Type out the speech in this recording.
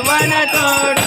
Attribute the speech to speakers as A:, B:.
A: మనతోడు